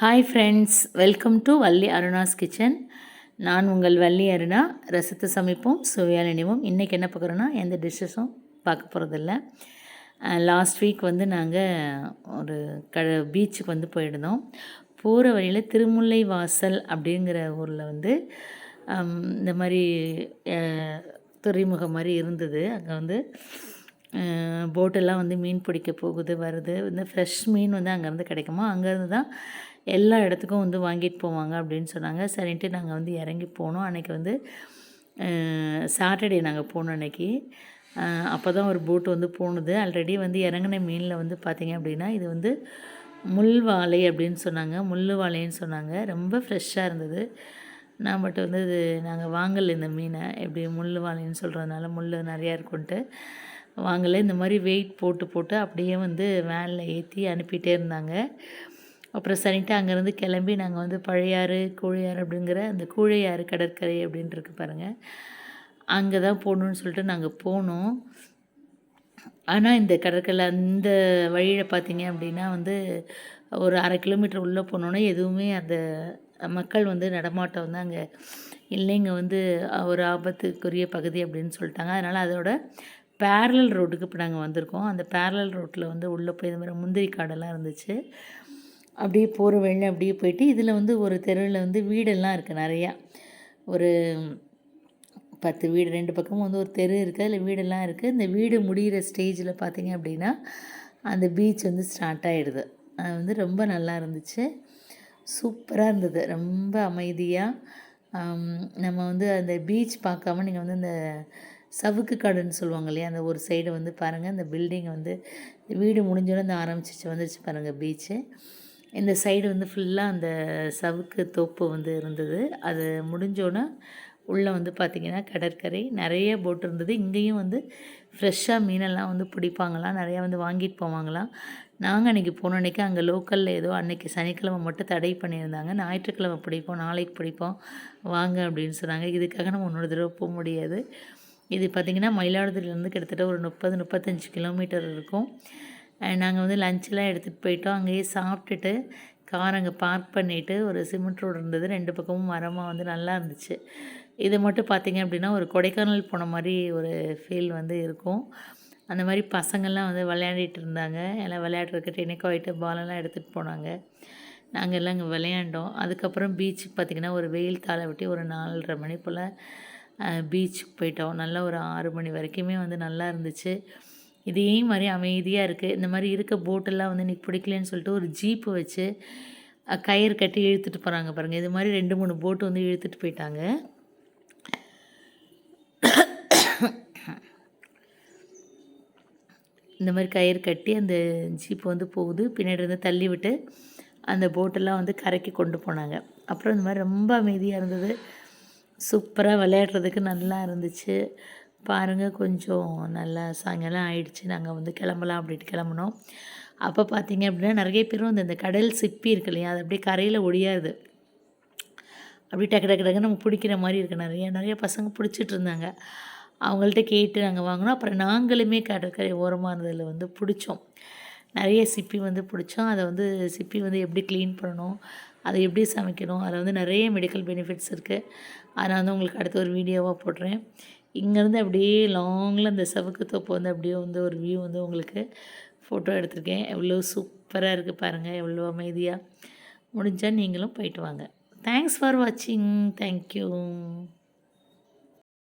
Hi friends welcome to Valli Aruna's kitchen நான் உங்கள் வள்ளி அருணா ரசத்தை சமைப்போம் சுவையால் நினைவோம் இன்றைக்கி என்ன பார்க்குறோன்னா எந்த டிஷ்ஷஸும் பார்க்க போகிறதில்ல லாஸ்ட் வீக் வந்து நாங்கள் ஒரு க பீச்சுக்கு வந்து போயிருந்தோம். போகிற வழியில் திருமுல்லை வாசல் அப்படிங்கிற ஊரில் வந்து இந்த மாதிரி துறைமுகம் மாதிரி இருந்தது. அங்கே வந்து போட்டெல்லாம் வந்து மீன் பிடிக்க போகுது வருது. இந்த ஃப்ரெஷ் மீன் வந்து அங்கேருந்து கிடைக்குமா? அங்கேருந்து தான் எல்லா இடத்துக்கும் வந்து வாங்கிட்டு போவாங்க அப்படின்னு சொன்னாங்க. சரின்ட்டு நாங்கள் வந்து இறங்கி போனோம். அன்றைக்கி வந்து சாட்டர்டே நாங்கள் போனோம் அன்றைக்கி அப்போ தான் ஒரு போட் வந்து போனது. ஆல்ரெடி வந்து இறங்கின மீனில் வந்து பார்த்திங்க அப்படின்னா இது வந்து முள் வாழை அப்படின்னு சொன்னாங்க. முள் வாழைன்னு சொன்னாங்க. ரொம்ப ஃப்ரெஷ்ஷாக இருந்தது. நான் பட் வந்து இது நாங்கள் வாங்கலை இந்த மீனை. எப்படி முள் வாழைன்னு சொல்கிறதுனால முள் நிறையா இருக்குன்ட்டு வாங்கலை. இந்த மாதிரி வெயிட் போட்டு போட்டு அப்படியே வந்து வேனில் ஏற்றி அனுப்பிட்டே இருந்தாங்க. அப்புறம் சரின்ட்டு அங்கேருந்து கிளம்பி நாங்கள் வந்து பழையாறு கூழையாறு அப்படிங்கிற அந்த கூழையாறு கடற்கரை அப்படின்ட்டு இருக்கு பாருங்கள் அங்கே தான் போகணுன்னு சொல்லிட்டு நாங்கள் போனோம். ஆனால் இந்த கடற்கரை அந்த வழியில் பார்த்தீங்க அப்படின்னா வந்து ஒரு அரை கிலோமீட்டர் உள்ளே போனோன்னே எதுவுமே அந்த மக்கள் வந்து நடமாட்டம் வந்து அங்கே இல்லைங்க வந்து ஒரு ஆபத்துக்குரிய பகுதி அப்படின்னு சொல்லிட்டாங்க. அதனால் அதோட பேரலல் ரோட்டுக்கு இப்போ நாங்கள் வந்திருக்கோம். அந்த பேரலல் ரோட்டில் வந்து உள்ளே போய் இந்த மாதிரி முந்திரி காடெல்லாம் இருந்துச்சு. அப்படியே போகிற வழியில் அப்படியே போயிட்டு இதில் வந்து ஒரு தெருவில் வந்து வீடெல்லாம் இருக்குது நிறையா. ஒரு பத்து வீடு ரெண்டு பக்கமும் வந்து ஒரு தெரு இருக்குது அதில் வீடெல்லாம் இருக்குது இந்த வீடு முடிகிற ஸ்டேஜில் பார்த்தீங்க அப்படின்னா அந்த பீச் வந்து ஸ்டார்ட் ஆகிடுது அது வந்து ரொம்ப நல்லா இருந்துச்சு. சூப்பராக இருந்தது. ரொம்ப அமைதியாக நம்ம வந்து அந்த பீச் பார்க்காம நீங்கள் வந்து அந்த சவுக்கு காடுன்னு சொல்லுவாங்க இல்லையா அந்த ஒரு சைடு வந்து பாருங்கள் அந்த பில்டிங் வந்து வீடு முடிஞ்சோடனே இந்த ஆரம்பிச்சிச்சு வந்துருச்சு பாருங்கள் பீச்சு இந்த சைடு வந்து ஃபுல்லாக அந்த சவுக்கு தோப்பு வந்து இருந்தது. அது முடிஞ்சோன்னே உள்ளே வந்து பார்த்திங்கன்னா கடற்கரை. நிறைய போட் இருந்தது. இங்கேயும் வந்து ஃப்ரெஷ்ஷாக மீனெல்லாம் வந்து பிடிப்பாங்களாம். நிறையா வந்து வாங்கிட்டு போவாங்களாம். நாங்கள் அன்றைக்கி போன அன்றைக்கி அங்கே லோக்கலில் ஏதோ அன்றைக்கி சனிக்கிழமை மட்டும் தடை பண்ணியிருந்தாங்க. ஞாயிற்றுக்கிழமை பிடிப்போம் நாளைக்கு பிடிப்போம். வாங்க அப்படின்னு சொன்னாங்க. இதுக்காக நம்ம இன்னொரு தடவை போக முடியாது. இது பார்த்திங்கன்னா மயிலாடுதுறையிலேருந்து கிட்டத்தட்ட ஒரு முப்பது முப்பத்தஞ்சு கிலோமீட்டர் இருக்கும். நாங்கள் வந்து லஞ்செலாம் எடுத்துகிட்டு போயிட்டோம். அங்கேயே சாப்பிட்டுட்டு கார் அங்கே பார்க் பண்ணிவிட்டு ஒரு சிமெண்ட் ரோடு இருந்தது. ரெண்டு பக்கமும் மரமாக வந்து நல்லா இருந்துச்சு. இது மட்டும் பார்த்திங்க அப்படின்னா ஒரு கொடைக்கானல் போன மாதிரி ஒரு ஃபீல் வந்து இருக்கும். அந்த மாதிரி பசங்கள்லாம் வந்து விளையாடிட்டு இருந்தாங்க. எல்லாம் விளையாடுறதுக்கு டெனிக்காயிட்டு பாலெல்லாம் எடுத்துகிட்டு போனாங்க. நாங்கள் எல்லாம் அங்கே விளையாண்டோம். அதுக்கப்புறம் பீச்சுக்கு பார்த்திங்கன்னா ஒரு வெயில் தாளை விட்டு ஒரு நாலரை மணி போல் பீச்சுக்கு போயிட்டோம். நல்லா ஒரு ஆறு மணி வரைக்குமே வந்து நல்லா இருந்துச்சு. இதே மாதிரி அமைதியாக இருக்குது இந்த மாதிரி இருக்க போட்டெல்லாம் வந்து எனக்கு பிடிக்கலன்னு சொல்லிட்டு ஒரு ஜீப்பு வச்சு கயிறு கட்டி இழுத்துட்டு போகிறாங்க பாருங்கள் இது மாதிரி ரெண்டு மூணு போட்டு வந்து இழுத்துட்டு போயிட்டாங்க. இந்த மாதிரி கயிறு கட்டி அந்த ஜீப் வந்து போகுது. பின்னாடி இருந்து தள்ளி விட்டு அந்த போட்டெல்லாம் வந்து கரைக்கு கொண்டு போனாங்க. அப்புறம் இந்த மாதிரி ரொம்ப அமைதியாக இருந்தது. சூப்பராக விளையாடுறதுக்கு நல்லா இருந்துச்சு. பாருங்கள் கொஞ்சம் நல்லா சாயங்காலம் ஆயிடுச்சு. நாங்கள் வந்து கிளம்பலாம் அப்படின்ட்டு கிளம்புனோம். அப்போ பார்த்தீங்க அப்படின்னா நிறைய பேரும் இந்த இந்த கடல் சிப்பி இருக்கு இல்லையா அது அப்படியே கரையில் ஒடியாது. அப்படியே டக்கு டக்கு டக்குன்னு நம்ம பிடிக்கிற மாதிரி இருக்குது நிறைய நிறைய பசங்க பிடிச்சிட்டு இருந்தாங்க. அவங்கள்ட்ட கேட்டு நாங்கள் வாங்கினோம். அப்புறம் நாங்களுமே கடற்கரை ஓரமாக இருந்ததில் வந்து பிடிச்சோம். நிறைய சிப்பி வந்து பிடிச்சோம். அதை வந்து சிப்பி வந்து எப்படி க்ளீன் பண்ணணும் அதை எப்படி சமைக்கணும் அதில் வந்து நிறைய மெடிக்கல் பெனிஃபிட்ஸ் இருக்குது அதை நான் வந்து உங்களுக்கு அடுத்த ஒரு வீடியோவாக போடுறேன். இங்கேருந்து அப்படியே லாங்கில் இந்த சவுக்கு தோப்பு வந்து அப்படியே வந்து ஒரு வியூ வந்து உங்களுக்கு ஃபோட்டோ எடுத்திருக்கேன். எவ்வளோ சூப்பராக இருக்குது பாருங்கள் எவ்வளோ அமைதியாக முடிஞ்சால் நீங்களும் போயிட்டு வாங்க. தேங்க்ஸ் ஃபார் வாட்சிங் தேங்க்யூ